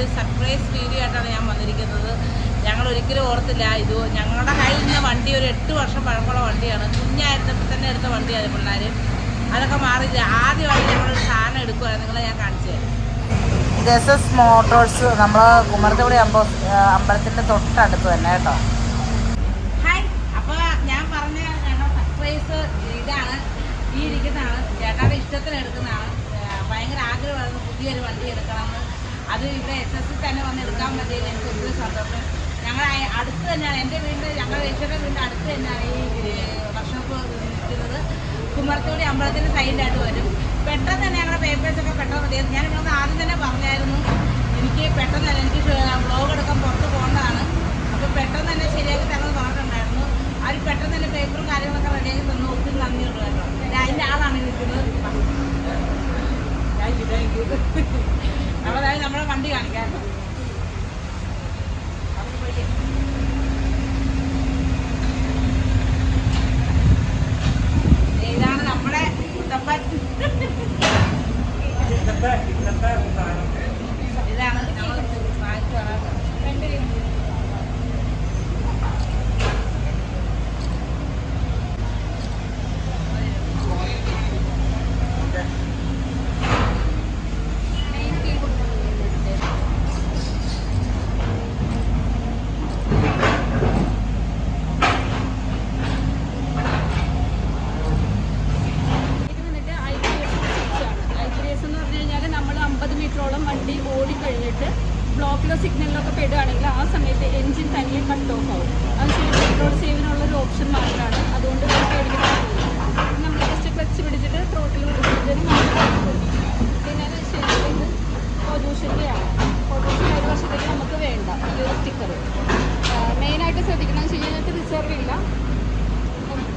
ഒരു surprise video ആയിട്ടാണ് ഞാൻ വന്നിരിക്കുന്നത്. ഞങ്ങൾ ഒരിക്കലും ഓർത്തില്ല. ഇത് ഞങ്ങളുടെ കയ്യിൽ നിന്ന് വണ്ടി ഒരു എട്ട് വർഷം പഴക്കമുള്ള വണ്ടിയാണ്. കുഞ്ഞായിരുന്നപ്പോൾ തന്നെ എടുത്ത വണ്ടിയാണ് പിള്ളേർ അതൊക്കെ മാറിയില്ല. ആദ്യമായിട്ട് ഞങ്ങളൊരു സാധനം എടുക്കുവായിരുന്നു നിങ്ങളെ ഞാൻ കാണിച്ചു തരാം. ഇത് എസ് എസ് മോട്ടോഴ്സ് നമ്മൾ കുമരത്തുപടി അമ്പ അമ്പലത്തിന്റെ തൊട്ടടുത്ത് തന്നെ കേട്ടോ. ഹായ് അപ്പോൾ ഞാൻ പറഞ്ഞ സർപ്രൈസ് ഇതാണ്. ഈ ഇരിക്കുന്നതാണ്. ചേട്ടാടെ ഇഷ്ടത്തിന് എടുക്കുന്നതാണ്. ഭയങ്കര ആഗ്രഹമായിരുന്നു പുതിയൊരു വണ്ടി എടുക്കണമെന്ന്. അത് ഇവിടെ എസ് എസ് തന്നെ വന്ന് എടുക്കാൻ പറ്റിയതിൽ എനിക്ക് ഒത്തിരി സന്തോഷം. ഞങ്ങൾ അടുത്ത് തന്നെയാണ്. എന്റെ വീട് ഞങ്ങൾ ചേച്ചിയുടെ വീടിന്റെ അടുത്ത് തന്നെയാണ് ഈ വർക്ക്ഷോപ്പ് നിൽക്കുന്നത്. കുമ്മർത്തോടി അമ്പലത്തിന്റെ സൈഡിലായിട്ട് വരും. പെട്ടെന്ന് തന്നെ ഞങ്ങളുടെ പേപ്പേഴ്സൊക്കെ പെട്ടെന്ന് മതിയായിരുന്നു ഞാൻ നിങ്ങളത് ആദ്യം തന്നെ പറഞ്ഞായിരുന്നു എനിക്ക് പെട്ടെന്ന് തന്നെ എനിക്ക് ബ്ലോഗ് എടുക്കാൻ പുറത്ത് പോകേണ്ടതാണ്. അപ്പോൾ പെട്ടെന്ന് തന്നെ ശരിയാക്കി തന്നെ പറഞ്ഞിട്ടുണ്ടായിരുന്നു. അവർ പെട്ടെന്ന് തന്നെ പേപ്പറും കാര്യങ്ങളൊക്കെ റെഡിയാക്കി തന്നു. ഒത്തിരി നന്ദിയുള്ളതായിരുന്നു. അതിന്റെ ആളാണ് നിൽക്കുന്നത് അപ്പോൾ അതായത് നമ്മുടെ വണ്ടി കാണിക്കാം കേട്ടോ അവിടെ പോയി. ഇതാണ് നമ്മുടെ കുട്ടപ്പൻ ഇതാണ് നമ്മൾ വാങ്ങിച്ചു വരാൻ ഇത് വന്നിട്ട് IPS എന്ന് പറഞ്ഞു കഴിഞ്ഞാൽ നമ്മൾ അമ്പത് മീറ്ററോളം വണ്ടി ഓടിക്കഴിഞ്ഞിട്ട് ബ്ലോക്കിലോ സിഗ്നലിലോ ഒക്കെ പെടുകയാണെങ്കിൽ ആ സമയത്ത് എൻജിൻ തനിയെ കട്ട് ഓഫ് ആവും അത് ശരി പെട്രോൾ സേവിനുള്ള ഒരു ഓപ്ഷൻ മാത്രമാണ് അതുകൊണ്ട് നമ്മൾ പേടിക്കണം നമ്മൾ ജസ്റ്റ് ക്ലച്ച് പിടിച്ചിട്ട് ത്രോട്ടിൽ പിടിച്ചതിന് മാത്രം പിന്നെ പൊല്യൂഷന്റെ ആണ്. പൊല്യൂഷൻ ഒരു വർഷത്തേക്ക് നമുക്ക് വേണ്ട. ഈ ഒരു സ്റ്റിക്കർ മെയിനായിട്ട് ശ്രദ്ധിക്കണം വെച്ച് കഴിഞ്ഞാൽ റിസർവ് ഇല്ല.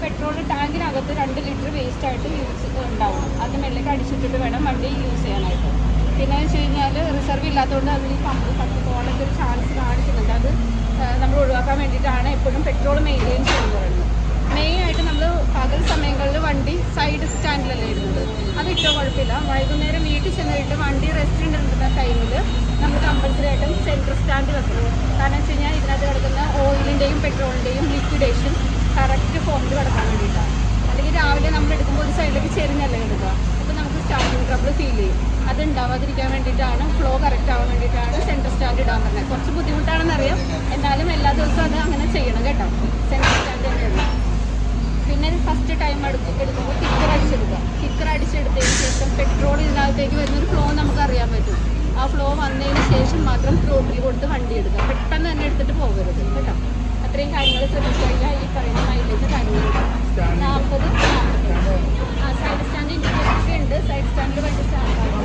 പെട്രോൾ ടാങ്കിനകത്ത് രണ്ട് ലിറ്റർ വേസ്റ്റ് ആയിട്ട് യൂസ് ഉണ്ടാവും. അത് മെല്ലേക്ക് അടിച്ചിട്ടിട്ട് വേണം വണ്ടി യൂസ് ചെയ്യാനായിട്ട്. പിന്നെ വെച്ച് കഴിഞ്ഞാൽ റിസർവ് ഇല്ലാത്തതുകൊണ്ട് അതിൽ പമ്പ് പത്ത് പോകാനൊക്കെ ഒരു ചാൻസ് കാണിക്കുന്നുണ്ട്. അത് നമ്മൾ ഒഴിവാക്കാൻ വേണ്ടിയിട്ടാണ് എപ്പോഴും പെട്രോൾ മെയിന്റെയിൻ ചെയ്യുന്നത്. പറയുന്നത് മെയിനായിട്ട് നമ്മൾ പകൽ സമയങ്ങളിൽ വണ്ടി സൈഡ് സ്റ്റാൻഡിലല്ലേ ഇരുന്നത് അത് ഇട്ടോ കുഴപ്പമില്ല. വൈകുന്നേരം വീട്ടിൽ ചെന്നിട്ട് വണ്ടി റെസ്റ്റ് എടുക്കുന്ന ടൈമിൽ നമ്മൾ കമ്പൽസറി ആയിട്ടും സെൻട്രൽ സ്റ്റാൻഡ് വെക്കണം. കാരണം വെച്ച് കഴിഞ്ഞാൽ ഇതിനകത്ത് കിടക്കുന്ന ഓയിലിന്റെയും പെട്രോളിന്റെയും ലിക്വിഡേഷൻ കറക്റ്റ് ഫോമിൽ കിടക്കാൻ വേണ്ടിയിട്ടാണ്. അല്ലെങ്കിൽ രാവിലെ നമ്മൾ എടുക്കുമ്പോൾ ഒരു സൈഡിലേക്ക് ചെരിഞ്ഞല്ലേ എടുക്കുക അപ്പോൾ നമുക്ക് സ്റ്റാർട്ടിങ് ട്രബിൾ ഫീൽ ചെയ്യും. അത് ഉണ്ടാവാതിരിക്കാൻ വേണ്ടിയിട്ടാണ് ഫ്ലോ കറക്റ്റ് ആവാൻ വേണ്ടിയിട്ടാണ് സെൻട്രൽ സ്റ്റാൻഡ് ഇടാൻ പറഞ്ഞത് കുറച്ച് ബുദ്ധിമുട്ടാണെന്നറിയാം. എന്നാലും എല്ലാ ദിവസവും അത് അങ്ങനെ ചെയ്യണം കേട്ടോ. സെൻട്രൽ സ്റ്റാൻഡ് പിന്നെ ഫസ്റ്റ് ടൈം എടുക്കും എടുക്കുമ്പോൾ കിക്കർ അടിച്ചെടുക്കുക. കിക്കർ അടിച്ചെടുത്തതിന് ശേഷം പെട്രോൾ ഇതിനകത്തേക്ക് വരുന്നൊരു ഫ്ലോ നമുക്ക് അറിയാൻ പറ്റും. ആ ഫ്ലോ വന്നതിന് ശേഷം മാത്രം ത്രോട്ടിൽ കൊടുത്ത് വണ്ടി എടുക്കുക. പെട്ടെന്ന് തന്നെ എടുത്തിട്ട് പോകരുത് കേട്ടോ. അത്രയും കാര്യങ്ങൾ ശ്രദ്ധിച്ചു കഴിഞ്ഞാൽ ഈ പറയുന്ന മൈലേജ് കാര്യങ്ങളുണ്ട് നാൽപ്പത്. ആ സൈഡ് സ്റ്റാൻഡ് ഇൻഡിക്കേറ്റർ ഉണ്ട്. സൈഡ് സ്റ്റാൻഡിൽ വണ്ടി സ്റ്റാൻഡ്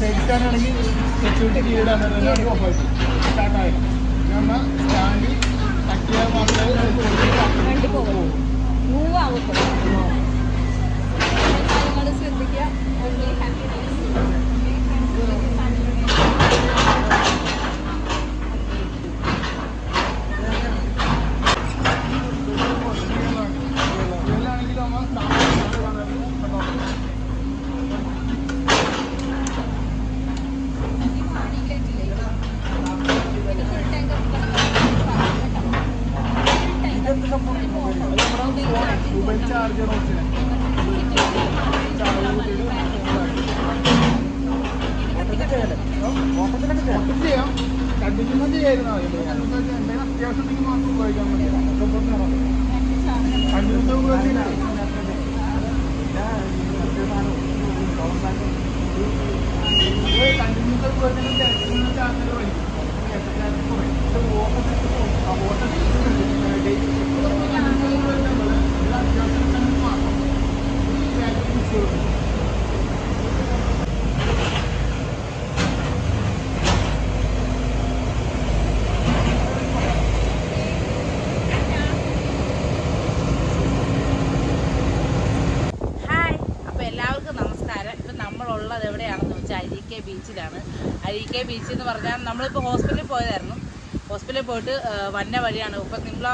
സൈഡിസ്ഥാനാണെങ്കിൽ സെക്യൂരിറ്റി കീഴിടാണെങ്കിൽ ഓഫായിട്ട് സ്റ്റാർട്ടായി എന്നാൽ സ്റ്റാൻഡിൽ തട്ടിയാൽ മാത്രമേ നമുക്ക് വണ്ടി വണ്ടി പോകും മൂവ് ആവത്തുള്ളൂ കാര്യങ്ങൾ ശ്രദ്ധിക്കുക yardımcı olsun. നമ്മളുള്ളത് എവിടെയാണെന്ന് വെച്ചാൽ അരീക്കെ ബീച്ചിലാണ്. അരീക്കെ ബീച്ച് എന്ന് പറഞ്ഞാൽ നമ്മളിപ്പോൾ ഹോസ്പിറ്റലിൽ പോയതായിരുന്നു. ഹോസ്പിറ്റലിൽ പോയിട്ട് വന്ന വഴിയാണ്. ഇപ്പം നിങ്ങൾ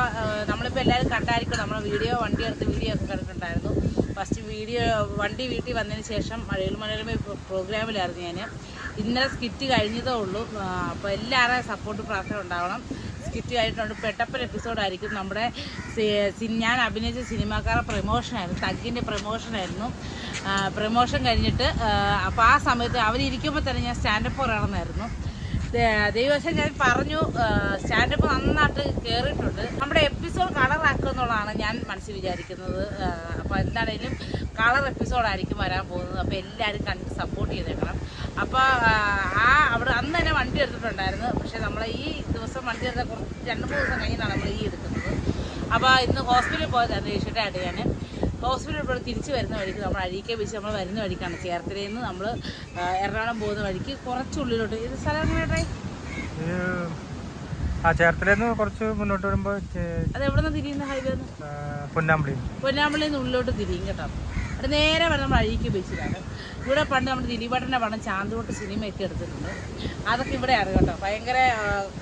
നമ്മളിപ്പോൾ എല്ലാവരും കണ്ടായിരിക്കും. നമ്മളെ വീഡിയോ വണ്ടി എടുത്ത് വീഡിയോ ഒക്കെ കണ്ടിട്ടുണ്ടായിരുന്നു. ഫസ്റ്റ് വീഡിയോ വണ്ടി വീട്ടിൽ വന്നതിന് ശേഷം മഴയിൽ മനോരമ പ്രോഗ്രാമിലായിരുന്നു ഞാൻ ഇന്നലെ സ്കിറ്റ് കഴിഞ്ഞതേ ഉള്ളൂ. അപ്പോൾ എല്ലാവരുടെയും സപ്പോർട്ട് പ്രാർത്ഥന ഉണ്ടാവണം. സ്കിറ്റ് കഴിഞ്ഞിട്ടുണ്ട് പെട്ടപ്പൻ എപ്പിസോഡായിരിക്കും നമ്മുടെ ഞാൻ അഭിനയിച്ച സിനിമാക്കാരുടെ പ്രമോഷനായിരുന്നു തഗ്ഗിന്റെ പ്രമോഷനായിരുന്നു പ്രമോഷൻ കഴിഞ്ഞിട്ട് അപ്പോൾ ആ സമയത്ത് അവരിയ്ക്കുമ്പോൾ തന്നെ ഞാൻ സ്റ്റാൻഡപ്പ് പറയണമെന്നായിരുന്നു. ദൈവവശം ഞാൻ പറഞ്ഞു സ്റ്റാൻഡപ്പ് നന്നായിട്ട് കയറിയിട്ടുണ്ട് നമ്മുടെ എപ്പിസോഡ് എന്നുള്ളതാണ് ഞാൻ മനസ്സിൽ വിചാരിക്കുന്നത്. അപ്പോൾ എന്താണേലും കളർ എപ്പിസോഡായിരിക്കും വരാൻ പോകുന്നത്. അപ്പോൾ എല്ലാവരും കണ്ട് സപ്പോർട്ട് ചെയ്തേക്കണം. അപ്പോൾ ആ അവിടെ അന്ന് തന്നെ വണ്ടി എടുത്തിട്ടുണ്ടായിരുന്നു. പക്ഷേ നമ്മൾ ഈ ദിവസം വണ്ടി എടുത്ത കുറച്ച് രണ്ട് മൂന്ന് ദിവസം കഴിഞ്ഞാണ് നമ്മൾ ഈ എടുക്കുന്നത്. അപ്പോൾ ഇന്ന് ഹോസ്പിറ്റലിൽ പോയതായിരുന്നു രക്ഷിട്ടായിട്ട് ഞാൻ ഹോസ്പിറ്റലിൽ പോയി തിരിച്ച് വരുന്ന വഴിക്ക് നമ്മൾ അഴീക്കെ വെച്ച് നമ്മൾ വരുന്ന വഴിക്കാണ് ചേർത്തലയിൽ നിന്ന് നമ്മൾ എറണാകുളം പോകുന്ന വഴിക്ക് കുറച്ചുള്ളിലോട്ട്. ഇത് സ്ഥലം ആ ചേർത്തലേന്ന് കുറച്ച് മുന്നോട്ട് വരുമ്പോ അത് എവിടെ തിരിയുന്ന ഹൈവേ നിന്ന് പൊന്നാമ്പളി പൊന്നാമ്പള്ളിയിൽ നിന്ന് ഉള്ളിലോട്ട് തിരിയും കേട്ടോ. അവിടെ നേരെ വേണം നമ്മൾ അഴീക്ക് ബീച്ചിലാണ്. ഇവിടെ പണ്ട് നമ്മുടെ ദിലീപേട്ടന്റെ ചാന്തോട്ട് സിനിമ സിനിമയൊക്കെ എടുത്തിട്ടുണ്ട്. അതൊക്കെ ഇവിടെയാണ് കേട്ടോ. ഭയങ്കര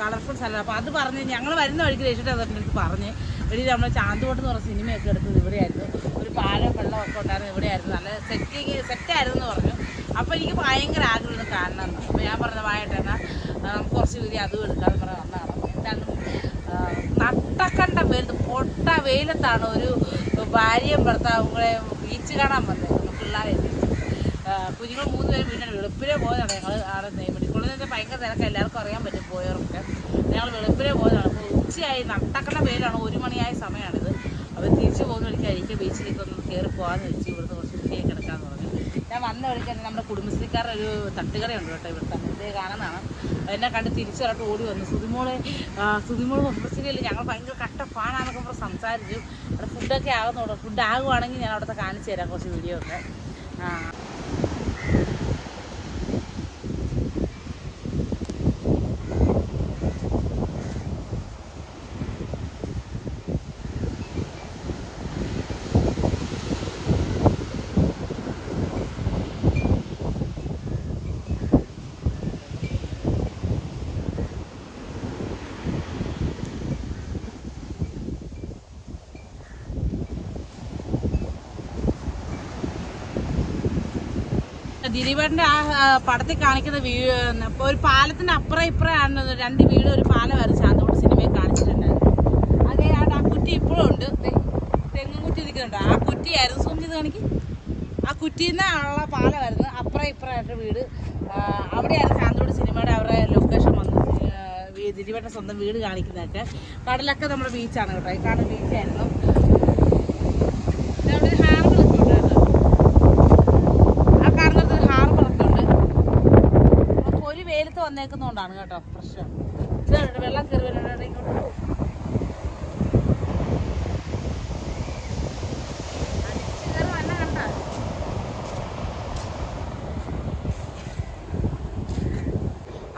കളർഫുൾ സ്ഥലമാണ്. അപ്പോൾ അത് പറഞ്ഞ് ഞങ്ങൾ വരുന്ന വഴിക്ക് രക്ഷിട്ട് അതൊക്കെ എടുത്ത് പറഞ്ഞ് എടി നമ്മൾ ചാന്തോട്ട് എന്ന് പറഞ്ഞ സിനിമയൊക്കെ എടുത്തത് ഇവിടെയായിരുന്നു. ഒരു പാലം വെള്ളമൊക്കെ ഉണ്ടായിരുന്നു ഇവിടെയായിരുന്നു. നല്ല സെറ്റിങ് സെറ്റായിരുന്നു എന്ന് പറഞ്ഞു. അപ്പോൾ എനിക്ക് ഭയങ്കര ആഗ്രഹം കാണണം അപ്പോൾ ഞാൻ പറഞ്ഞ വായട്ടെന്നാ നമുക്ക് കുറച്ച് വീതി അതും എടുക്കാമെന്ന് പറഞ്ഞു വന്നതാണ്. എന്താണ് നട്ടക്കണ്ട വെയിൽ പൊട്ട വെയിലത്താണ് ഒരു ഭാര്യയും ഭർത്താവും ബീച്ച് കാണാൻ വന്നത്. പിള്ളേരെ കുഞ്ഞുങ്ങൾ മൂന്ന് പേര് വീട്ടിൽ വെളുപ്പിലെ പോയതാണ് ഞങ്ങൾ ആടെ നെയ്മടിക്കുള്ളിൽ നിന്ന് ഭയങ്കര തിരക്ക്. എല്ലാവർക്കും അറിയാൻ പറ്റും പോയവർക്ക്. ഞങ്ങൾ വെളുപ്പിലെ പോയതാണ്. അപ്പോൾ ഉച്ചയായി നട്ടക്കണ്ട വെയിലാണ്. ഒരു മണിയായ സമയമാണിത് അപ്പോൾ തിരിച്ചു പോകുന്ന വഴിക്ക് അരിക്ക ബീച്ചിലേക്ക് ഒന്ന് കയറി പോകാമെന്ന് വെച്ച് ഇവിടുന്ന് കുറച്ച് ഉച്ചയായി കിടക്കാന്ന് പറഞ്ഞു. ഞാൻ വന്ന വഴിക്ക് നമ്മുടെ കുടുംബശ്രീക്കാരുടെ ഒരു തട്ടുകടയുണ്ട് കേട്ടോ ഇവിടുത്തെ. ഇതേ കാണുന്നതാണ്. എന്നെ കണ്ട് തിരിച്ചു വരട്ട് ഓടി വന്നു. സുതിമോളെ സുതിമോൾ കുടുംബശ്രീയിൽ ഞങ്ങൾ ഭയങ്കര കട്ട ഫാനാന്നൊക്കെ പറഞ്ഞ് സംസാരിച്ചു. അവിടെ ഫുഡൊക്കെ ആകുന്നുള്ളൂ ഫുഡ് ആകുവാണെങ്കിൽ ഞാൻ അവിടുത്തെ കാണിച്ചു തരാം കുറച്ച് വീഡിയോ ഒക്കെ. ആ ദിലീപേട്ടന്റെ ആ പടത്തിൽ കാണിക്കുന്ന ഒരു പാലത്തിന്റെ അപ്പുറം ഇപ്പുറമാണ് രണ്ട് വീട് ഒരു പാലം പാലമായിരുന്നു അതുകൊണ്ട് സിനിമയിൽ കാണിച്ചിട്ടുണ്ടായിരുന്നു. അതെ ആ കുറ്റി ഇപ്പോഴും ഉണ്ട്. തെങ്ങും കുറ്റി നിൽക്കുന്നുണ്ട്. ആ കുറ്റിയായിരുന്നു സൂം ചെയ്ത് കാണിക്ക്. ആ കുറ്റിയിൽ നിന്നുള്ള പാലമായിരുന്നു അപ്പുറം ഇപ്പുറമായിട്ട് വീട്. അവിടെയായിരുന്നു ശാന്തോട് സിനിമയുടെ അവരുടെ ലൊക്കേഷൻ വന്ന് ദിലീപേട്ടന്റെ സ്വന്തം വീട് കാണിക്കുന്നതൊക്കെ. കടലൊക്കെ നമ്മുടെ ബീച്ചാണ് കേട്ടോ. ഈ കാണുന്ന ബീച്ചായിരുന്നു അവിടെ ഒരു ഹാർബറൊക്കെ ഉണ്ട് കേട്ടോ ആ കാണുന്നത് ഒരു ഹാർബറൊക്കെ ഉണ്ട് അപ്പോൾ ഒരു വന്നേക്കുന്നതുകൊണ്ടാണ് കേട്ടോ പ്രശ്നം. ഇതാണ് വെള്ളം കയറി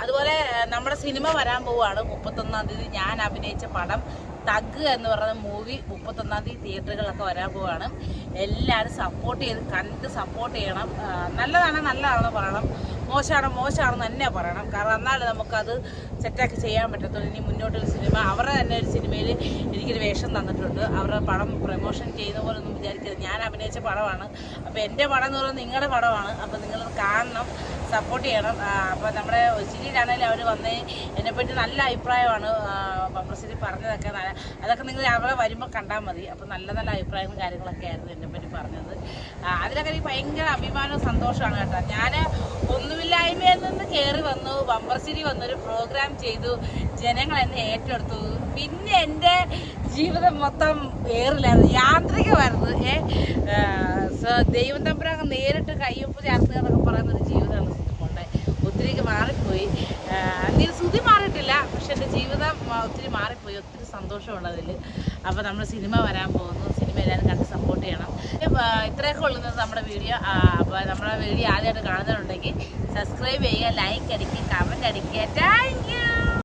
അതുപോലെ നമ്മുടെ സിനിമ വരാൻ പോവുകയാണ് മുപ്പത്തൊന്നാം തീയതി. ഞാൻ അഭിനയിച്ച പടം തഗ് എന്ന് പറയുന്ന മൂവി മുപ്പത്തൊന്നാം തീയതി തിയേറ്ററുകളിലൊക്കെ വരാൻ പോവുകയാണ്. എല്ലാവരും സപ്പോർട്ട് ചെയ്ത് കണ്ട് സപ്പോർട്ട് ചെയ്യണം. നല്ലതാണ് നല്ലതാണെന്ന് പറയണം. മോശമാണ് മോശമാണെന്ന് തന്നെ പറയണം. കാരണം എന്നാലും നമുക്കത് സെറ്റാക്കി ചെയ്യാൻ പറ്റത്തുള്ളൂ. ഇനി മുന്നോട്ടൊരു സിനിമ അവരുടെ തന്നെ ഒരു സിനിമയിൽ എനിക്കൊരു വേഷം തന്നിട്ടുണ്ട്. അവരുടെ പടം പ്രൊമോഷൻ ചെയ്യുന്ന പോലെ ഒന്നും വിചാരിക്കരുത്. ഞാൻ അഭിനയിച്ച പടമാണ്. അപ്പോൾ എന്റെ പടം എന്ന് പറയുന്നത് നിങ്ങളുടെ പടമാണ്. അപ്പോൾ നിങ്ങൾ കാണണം സപ്പോർട്ട് ചെയ്യണം. അപ്പോൾ നമ്മുടെ ഒച്ചിരിയിലാണെങ്കിലും അവർ വന്ന് എന്നെപ്പറ്റി നല്ല അഭിപ്രായമാണ്. പബ്ലിസിറ്റി പറഞ്ഞതൊക്കെ നല്ല- അതൊക്കെ നിങ്ങൾ അവിടെ വരുമ്പോൾ കണ്ടാൽ മതി. അപ്പോൾ നല്ല നല്ല അഭിപ്രായങ്ങളും കാര്യങ്ങളൊക്കെ ആയിരുന്നു എന്നെപ്പറ്റി പറഞ്ഞത്. അതിലൊക്കെ എനിക്ക് ഭയങ്കര അഭിമാനവും സന്തോഷമാണ് കേട്ടോ. ഞാൻ ഒന്നുമില്ലായ്മയിൽ നിന്ന് കയറി വന്നു ബമ്പർശ്ശേരി വന്നൊരു പ്രോഗ്രാം ചെയ്തു ജനങ്ങൾ എന്നെ ഏറ്റെടുത്തു. പിന്നെ എന്റെ ജീവിതം മൊത്തം ഏറിലായിരുന്നു യാന്ത്രികമായിരുന്നു. ഏ ദൈവം തമ്പുരാങ്ങ് നേരിട്ട് കയ്യൊപ്പ് ചേർത്തുക എന്നൊക്കെ പറയുന്ന ഒരു ജീവിതമാണ് സുധിമോളുടെ ഒത്തിരി മാറിപ്പോയി. നീ സുതി മാറിയിട്ടില്ല പക്ഷെ എന്റെ ജീവിതം ഒത്തിരി മാറിപ്പോയി ഒത്തിരി സന്തോഷമുള്ളതിൽ അതിൽ അപ്പോൾ നമ്മൾ സിനിമ വരാൻ പോകുന്നു. സിനിമ എല്ലാവരും കണ്ട് സപ്പോർട്ട് ചെയ്യണം. ഇത്രയൊക്കെ ഉള്ളത് നമ്മുടെ വീഡിയോ അപ്പോൾ നമ്മുടെ വീഡിയോ ആദ്യമായിട്ട് കാണുന്നുണ്ടെങ്കിൽ സബ്സ്ക്രൈബ് ചെയ്യുക ലൈക്ക് അടിക്കുക കമന്റ് അടിക്കുക. Thank you